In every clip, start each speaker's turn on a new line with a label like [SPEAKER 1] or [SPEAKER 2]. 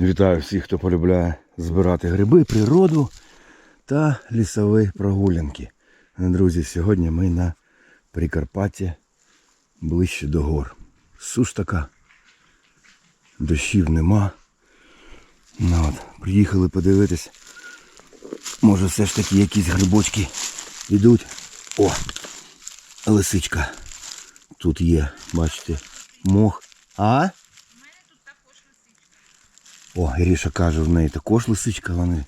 [SPEAKER 1] Вітаю всіх, хто полюбляє збирати гриби, природу та лісові прогулянки. Друзі, сьогодні ми на Прикарпатті ближче до гор. Суш така, дощів нема. Ну, от, приїхали подивитись. Може все ж таки якісь грибочки йдуть. О! Лисичка. Тут є, бачите, мох. А? О, Іріша каже, в неї також лисичка, вони.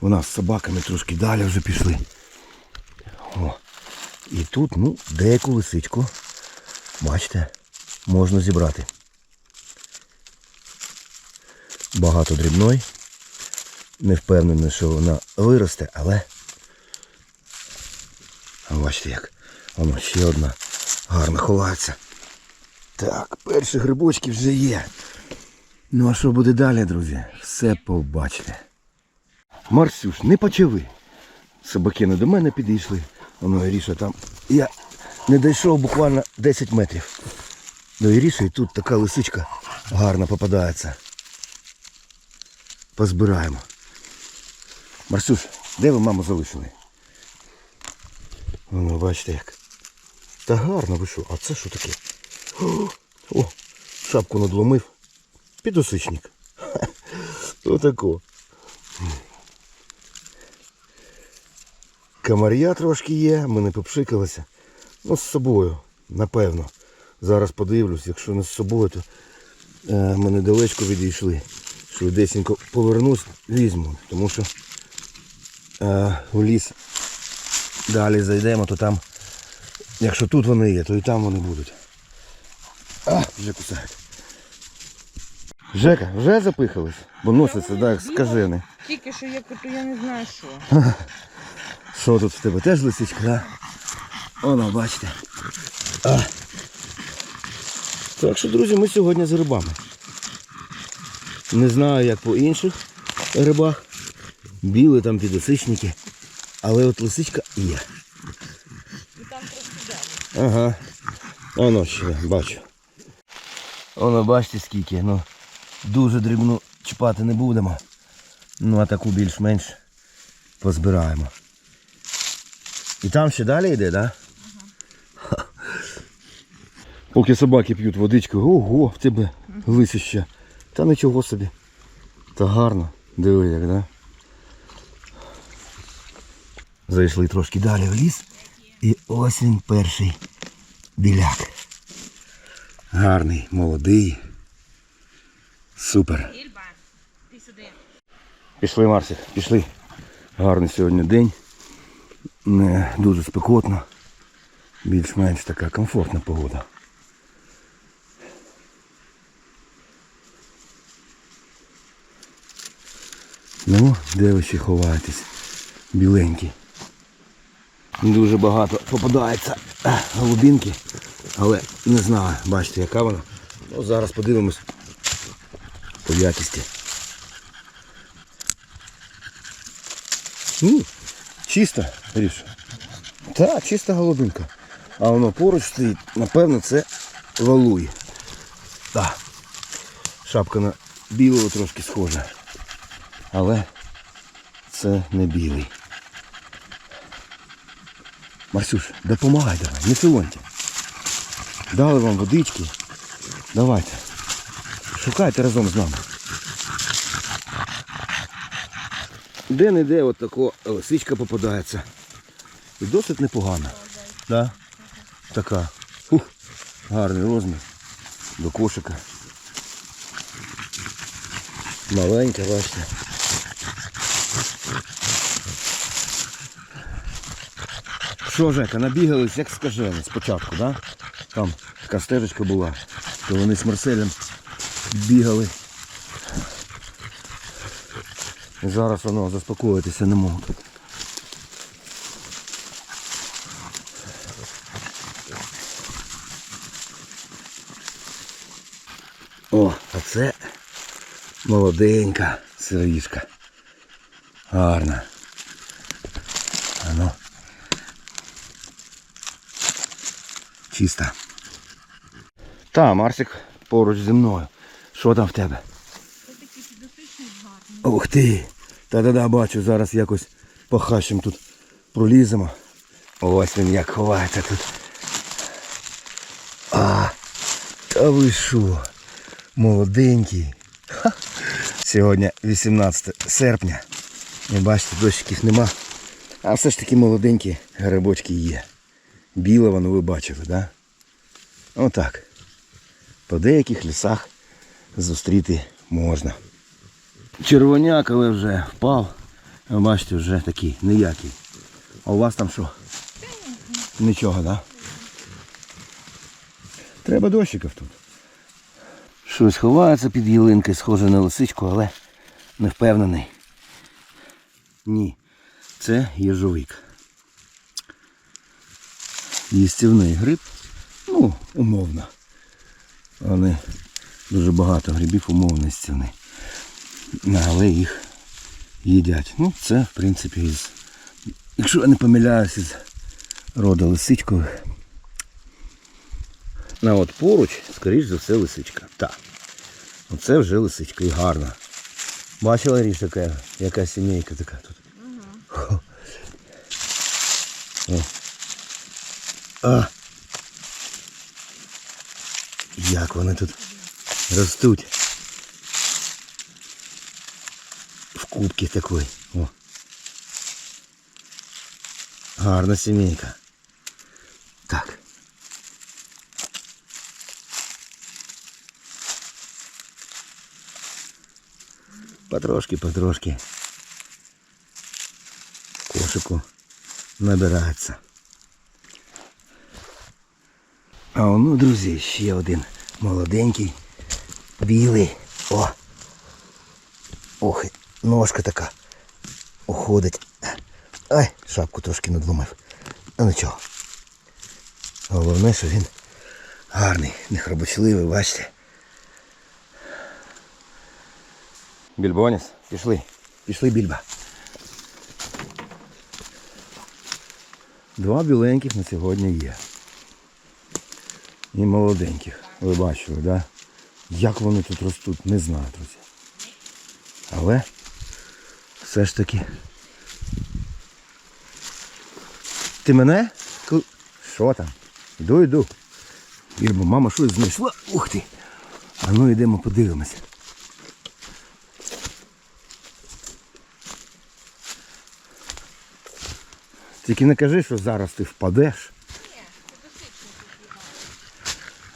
[SPEAKER 1] Вона з собаками трошки далі вже пішли. О. І тут, ну, деяку лисичку, бачите, можна зібрати. Багато дрібної. Не впевнений, що вона виросте, але. Бачите як. Воно ще одна гарно ховається. Так, перші грибочки вже є. Ну а що буде далі, друзі? Все побачите. Марсюш, не почали. Собаки не до мене підійшли. Воно Іріша там. Я не дійшов буквально 10 метрів. До Іріші і тут така лисичка гарна попадається. Позбираємо. Марсюш, де ви маму залишили? Воно, бачите як. Та гарно ви що? А це що таке? О шапку надломив. Підосичник. Ха, Отако. Камар'я трошки є, ми не попшикалися. Ну, з собою, напевно. Зараз подивлюсь, якщо не з собою, то е, ми недалечко відійшли. Швидесенько повернусь, візьму. Тому що е, в ліс далі зайдемо, то там, якщо тут вони є, то і там вони будуть. А, вже кусають. Жека, вже запихались? Бо носиться, так, як скажений.
[SPEAKER 2] Тільки що я то я не знаю що.
[SPEAKER 1] Що тут в тебе? Теж лисичка, да? Оно, бачите. А. Так що, друзі, ми сьогодні з грибами. Не знаю, як по інших грибах. Біли там підосичники. Але от лисичка є.
[SPEAKER 2] І там просто далі.
[SPEAKER 1] Ага. Воно ще, бачу. Воно, бачите скільки. Ну, дуже дрібну чіпати не будемо. Ну а таку більш-менш позбираємо. І там ще далі йде, так? Да? Поки собаки п'ють водичку, ого, в тебе лисище. Та нічого собі. Та гарно. Диви як, да? Зайшли трошки далі в ліс. І ось він перший біляк. Гарний, молодий. Супер. Пішли, Марсик, пішли. Гарний сьогодні день. Не дуже спекотно. Більш-менш така комфортна погода. Ну, де ви ще ховаєтесь? Біленькі. Дуже багато попадається е, голубінки, але не знаю, бачите, яка вона. Ну, зараз подивимось по якісті. Ні, чиста, Ріш. Так, чиста голубинка. А воно поруч стоїть, напевно, це валуй. Так. Шапка на білого трошки схожа. Але це не білий. Марсюш, допомагай давай, не філоньте. Дали вам водички. Давайте. Шукайте разом з нами. Де-не-де от тако лисичка попадається. І досить непогана. Да? Така. Ух, гарний розмір. До кошика. Маленька, бачите. Що, Жека, набігались, як скажені, спочатку, да? Там така стежечка була, то вони з Марселем бігали. І зараз воно заспокоїтися не можуть. О, а це молоденька сироїшка. Гарна. А ну. Чиста. Та, Марсик поруч зі мною. Що там в тебе? Ух ти! Та-да-да, бачу, зараз якось по хащам тут проліземо. Ось він як ховається тут. А, та ви що? Молоденький. Ха. Сьогодні 18 серпня. І бачите, дощиків нема. А все ж таки молоденькі грибочки є. Біле воно ви бачили? Да? Отак. По деяких лісах зустріти можна. Червоняк, але вже впав. Бачите, вже такий ніякий. А у вас там що? Нічого, так? Да? Треба дощиків тут. Щось ховається під ялинки, схоже на лисичку, але не впевнений. Ні, це їжовик. Їстівний гриб. Ну, умовно. Вони дуже багато грибів умовно їстівний. Але їх їдять. Ну, це, в принципі, із. Якщо я не помиляюся з роду лисичкових. А от поруч, скоріш за все, лисичка. Так. Оце вже лисичка і гарна. Бачила річ така, яка сімейка така тут. Хо. О. А. Як вони тут ростуть. В кубці такої. О. Гарна сімейка. Так. Потрошки, потрошки. Кошику набирається. А ну, друзі, ще один молоденький, білий. О! Ох, і ножка така уходить. Ай, шапку трошки надломив. Ну нічого. Головне, що він гарний, нехробочливий, бачите. Більбоніс, пішли. Пішли, більба. Два біленьких на сьогодні є. І молоденьких. Ви бачили, так? Да? Як вони тут ростуть, не знаю, друзі. Але все ж таки. Ти мене? Що там? Йду, йду. Ірма, мама щось знайшла. Ух ти. А ну йдемо подивимося. Тільки не кажи, що зараз ти впадеш.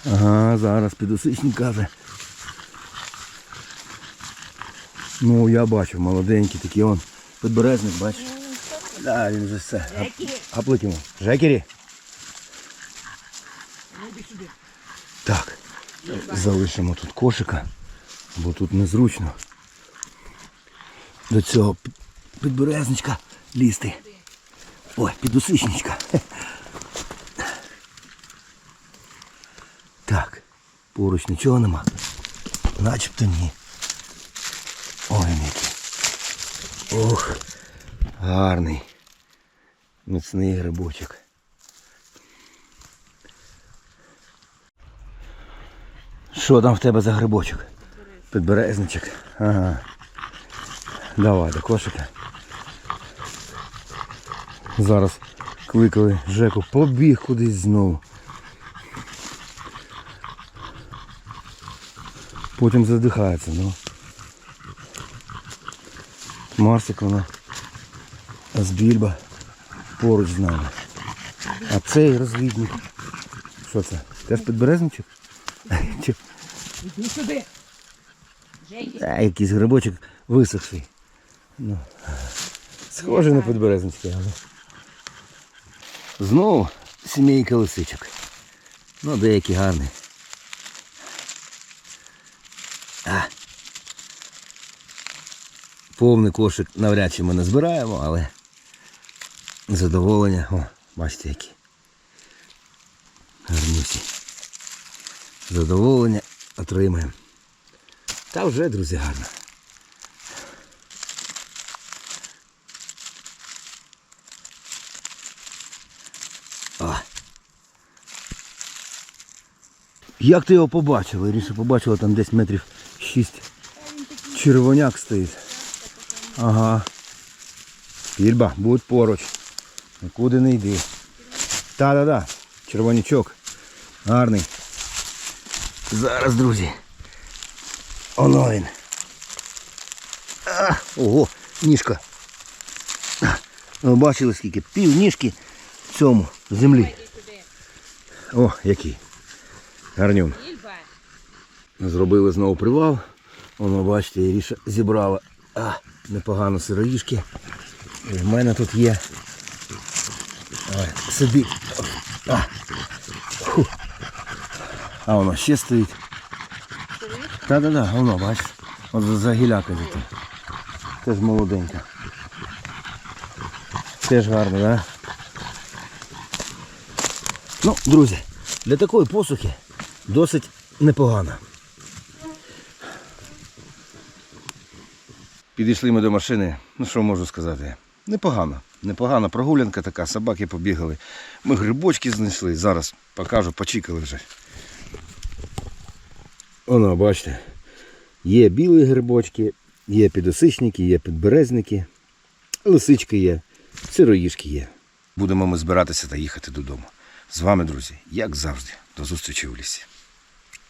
[SPEAKER 1] Ага, зараз підосичник каже. Ну, я бачу, молоденький такий он. Підберезник, бачиш? Да, він вже все. А плетімо. Жекері? Так. Залишимо тут кошика, бо тут незручно. До цього підберезничка лізти. Ой, підусичничка. Так, поруч нічого нема. Начебто ні. Ой, який. Ох, гарний. Міцний грибочок. Що там в тебе за грибочок? Підберезничок. Ага. Давай до кошика. Зараз кликали Жеку, побіг кудись знову. Потім задихається, ну. Марсик вона з більба поруч з нами. А цей розвідник. Що це? Теж підберезничок?
[SPEAKER 2] Іди сюди.
[SPEAKER 1] А, якийсь грибочок висохший. Ну, схожий на підберезнички, але. Знову сімейка лисичок. Ну, деякі гарні. Повний кошик навряд чи ми не збираємо, але задоволення. О, бачите які. Гарнюсі. Задоволення отримаємо. Та вже, друзі, гарно. О. Як ти його побачила? Ріша побачила там десь метрів 6 червоняк стоїть. Ага. Ільба, будь поруч. Нікуди не йди. Та-да-да. Червонячок. Гарний. Зараз, друзі. Оно він. А, ого, ніжка. Ви бачили скільки? Пів ніжки в цьому землі. О, який. Гарнюн. Зробили знову привал. Воно, бачите, Іріша зібрала а, непогано сироїшки. І в мене тут є. Ой, собі. А, Фу. а воно ще стоїть. Та-да-да, воно, бачиш. От за- гіляка тут. Теж молоденька. Теж гарно, так? Да? Ну, друзі, для такої посухи досить непогано. Підійшли ми до машини. Ну що можу сказати? Непогано. Непогана прогулянка така, собаки побігали. Ми грибочки знайшли. Зараз покажу, почікали вже. Воно, бачите. Є білі грибочки, є підосичники, є підберезники, лисички є, сироїшки є. Будемо ми збиратися та їхати додому. З вами, друзі, як завжди, до зустрічі у лісі.